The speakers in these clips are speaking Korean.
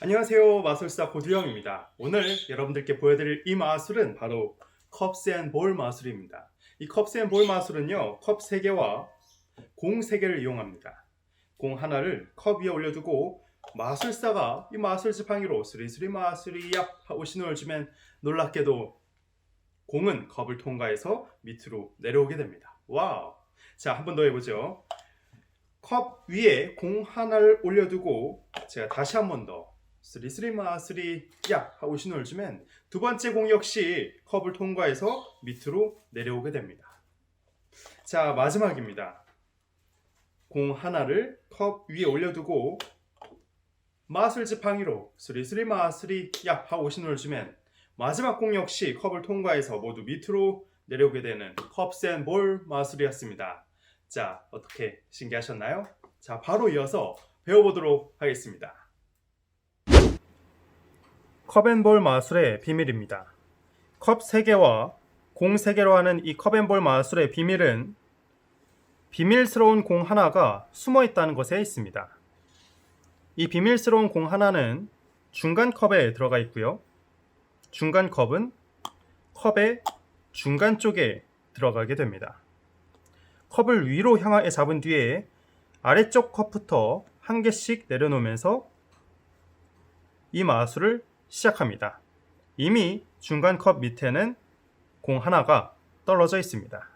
안녕하세요. 마술사 고두영입니다. 오늘 여러분들께 보여드릴 이 마술은 바로 컵스앤볼 마술입니다. 이 컵스앤볼 마술은요 컵 3개와 공 3개를 이용합니다. 공 하나를 컵 위에 올려두고 마술사가 이 마술 지팡이로 스리스리 마술이야 하고 신호를 주면 놀랍게도 공은 컵을 통과해서 밑으로 내려오게 됩니다. 와우! 자 한 번 더 해보죠. 컵 위에 공 하나를 올려두고 제가 다시 한 번 더 쓰리쓰리 마쓰리 야 하고 신호를 주면 두 번째 공 역시 컵을 통과해서 밑으로 내려오게 됩니다. 자 마지막입니다. 공 하나를 컵 위에 올려두고 마술 지팡이로 쓰리쓰리 마쓰리 야 하고 신호를 주면 마지막 공 역시 컵을 통과해서 모두 밑으로 내려오게 되는 컵스앤볼 마술이었습니다. 자 어떻게 신기하셨나요? 자 바로 이어서 배워보도록 하겠습니다. 컵앤볼 마술의 비밀입니다. 컵 3개와 공 3개로 하는 이 컵앤볼 마술의 비밀은 비밀스러운 공 하나가 숨어 있다는 것에 있습니다. 이 비밀스러운 공 하나는 중간 컵에 들어가 있고요. 중간 컵은 컵의 중간 쪽에 들어가게 됩니다. 컵을 위로 향하게 잡은 뒤에 아래쪽 컵부터 한 개씩 내려놓으면서 이 마술을 시작합니다. 이미 중간 컵 밑에는 공 하나가 떨어져 있습니다.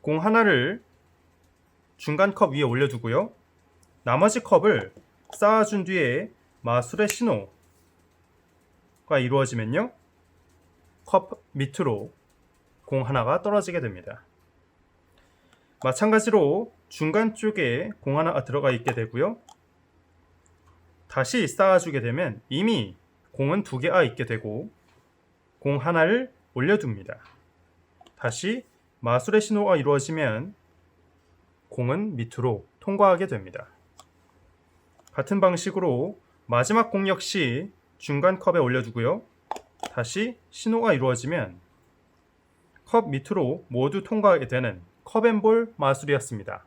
공 하나를 중간 컵 위에 올려두고요. 나머지 컵을 쌓아준 뒤에 마술의 신호가 이루어지면요. 컵 밑으로 공 하나가 떨어지게 됩니다. 마찬가지로 중간 쪽에 공 하나가 들어가 있게 되고요. 다시 쌓아주게 되면 이미 공은 두 개가 있게 되고 공 하나를 올려둡니다. 다시 마술의 신호가 이루어지면 공은 밑으로 통과하게 됩니다. 같은 방식으로 마지막 공 역시 중간 컵에 올려두고요. 다시 신호가 이루어지면 컵 밑으로 모두 통과하게 되는 컵앤볼 마술이었습니다.